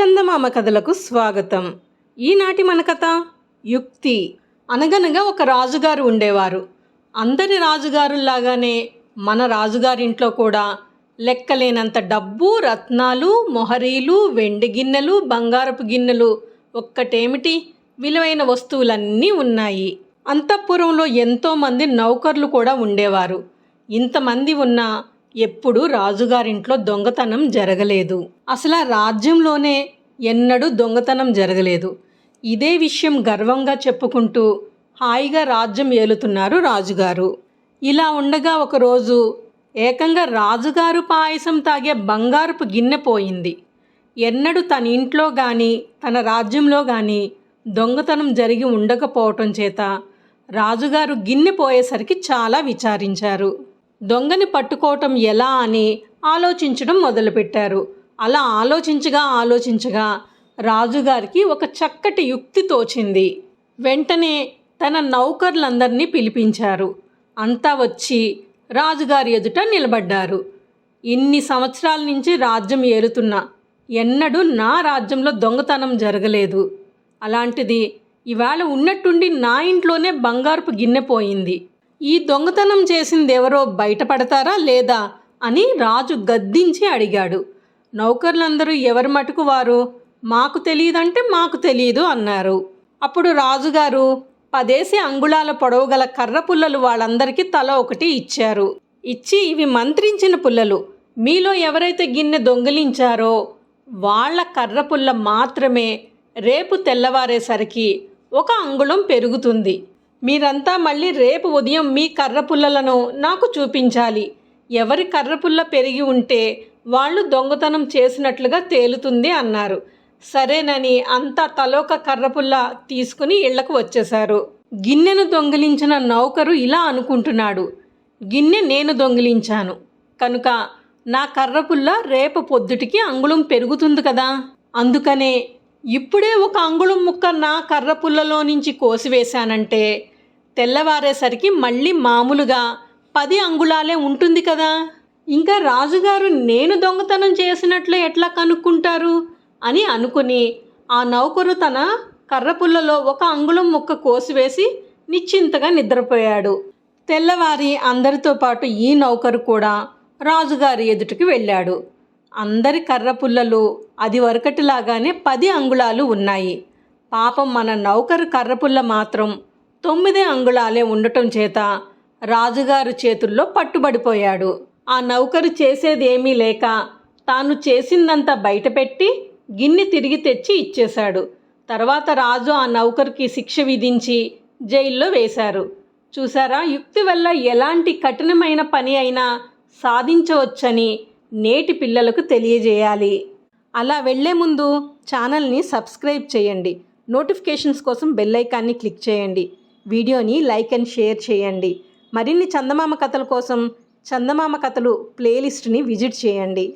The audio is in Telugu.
చందమామ కథలకు స్వాగతం. ఈనాటి మన కథ యుక్తి. అనగనగా ఒక రాజుగారు ఉండేవారు. అందరి రాజుగారుల్లాగానే మన రాజుగారింట్లో కూడా లెక్కలేనంత డబ్బు రత్నాలు మొహరీలు వెండి గిన్నెలు బంగారపు గిన్నెలు ఒక్కటేమిటి? విలువైన వస్తువులన్నీ ఉన్నాయి. అంతఃపురంలో ఎంతోమంది నౌకర్లు కూడా ఉండేవారు. ఇంతమంది ఉన్నా ఎప్పుడూ రాజుగారింట్లో దొంగతనం జరగలేదు. అసలు ఆ రాజ్యంలోనే ఎన్నడూ దొంగతనం జరగలేదు. ఇదే విషయం గర్వంగా చెప్పుకుంటూ హాయిగా రాజ్యం ఏలుతున్నారు రాజుగారు. ఇలా ఉండగా ఒకరోజు ఏకంగా రాజుగారు పాయసం తాగే బంగారపు గిన్నె పోయింది. ఎన్నడూ తన ఇంట్లో కానీ తన రాజ్యంలో కానీ దొంగతనం జరిగి ఉండకపోవటం చేత రాజుగారు గిన్నె పోయేసరికి చాలా విచారించారు. దొంగని పట్టుకోవటం ఎలా అని ఆలోచించడం మొదలుపెట్టారు. అలా ఆలోచించగా ఆలోచించగా రాజుగారికి ఒక చక్కటి యుక్తి తోచింది. వెంటనే తన నౌకర్లందరినీ పిలిపించారు. అంతా వచ్చి రాజుగారి ఎదుట నిలబడ్డారు. ఇన్ని సంవత్సరాల నుంచి రాజ్యం ఏలుతున్నా ఎన్నడూ నా రాజ్యంలో దొంగతనం జరగలేదు. అలాంటిది ఇవాళ ఉన్నట్టుండి నా ఇంట్లోనే బంగారపు గిన్నె పోయింది. ఈ దొంగతనం చేసింది ఎవరో బయటపడతారా లేదా అని రాజు గద్దించి అడిగాడు. నౌకర్లందరూ ఎవరి మటుకు వారు? మాకు తెలియదంటే మాకు తెలియదు అన్నారు. అప్పుడు రాజుగారు పదేసి అంగుళాల పొడవు గల కర్ర పుల్లలు వాళ్ళందరికీ తల ఒకటి ఇచ్చారు. ఇచ్చి ఇవి మంత్రించిన పుల్లలు. మీలో ఎవరైతే గిన్నె దొంగిలించారో వాళ్ళ కర్ర పుల్ల మాత్రమే రేపు తెల్లవారేసరికి ఒక అంగుళం పెరుగుతుంది. మీరంతా మళ్ళీ రేపు ఉదయం మీ కర్రపుల్లలను నాకు చూపించాలి. ఎవరి కర్రపుల్ల పెరిగి ఉంటే వాళ్ళు దొంగతనం చేసినట్లుగా తేలుతుంది అన్నారు. సరేనని అంతా తలోక కర్రపుల్ల తీసుకుని ఇళ్ళకు వచ్చేశారు. గిన్నెను దొంగిలించిన నౌకరు ఇలా అనుకుంటున్నాడు. గిన్నె నేను దొంగిలించాను. కనుక నా కర్రపుల్ల రేపు పొద్దుటికి అంగుళం పెరుగుతుంది కదా. అందుకనే ఇప్పుడే ఒక అంగుళం ముక్క నా కర్రపుల్లలో నుంచి కోసివేశానంటే తెల్లవారేసరికి మళ్ళీ మామూలుగా పది అంగుళాలే ఉంటుంది కదా. ఇంకా రాజుగారు నేను దొంగతనం చేసినట్లు ఎట్లా కనుక్కుంటారు? అని అనుకుని ఆ నౌకరు తన కర్రపుల్లలో ఒక అంగుళం ముక్క కోసివేసి నిశ్చింతగా నిద్రపోయాడు. తెల్లవారి అందరితో పాటు ఈ నౌకరు కూడా రాజుగారి ఎదుటికి వెళ్ళాడు. అందరి కర్రపుల్లలు అది వరకటిలాగానే పది అంగుళాలు ఉన్నాయి. పాపం మన నౌకరు కర్రపుల్ల మాత్రం తొమ్మిది అంగుళాలే ఉండటం చేత రాజుగారు చేతుల్లో పట్టుబడిపోయాడు. ఆ నౌకరు చేసేదేమీ లేక తాను చేసిందంతా బయటపెట్టి గిన్నె తిరిగి తెచ్చి ఇచ్చేశాడు. తర్వాత రాజు ఆ నౌకరుకి శిక్ష విధించి జైల్లో వేశారు. చూసారా యుక్తి వల్ల ఎలాంటి కఠినమైన పని అయినా సాధించవచ్చని నేటి పిల్లలకు తెలియజేయాలి. అలా వెళ్ళే ముందు ఛానల్ని సబ్స్క్రైబ్ చేయండి. నోటిఫికేషన్స్ కోసం బెల్ ఐకాన్ని క్లిక్ చేయండి. వీడియోని లైక్ అండ్ షేర్ చేయండి. మరిన్ని చందమామ కథల కోసం చందమామ కథలు ప్లేలిస్ట్ని విజిట్ చేయండి.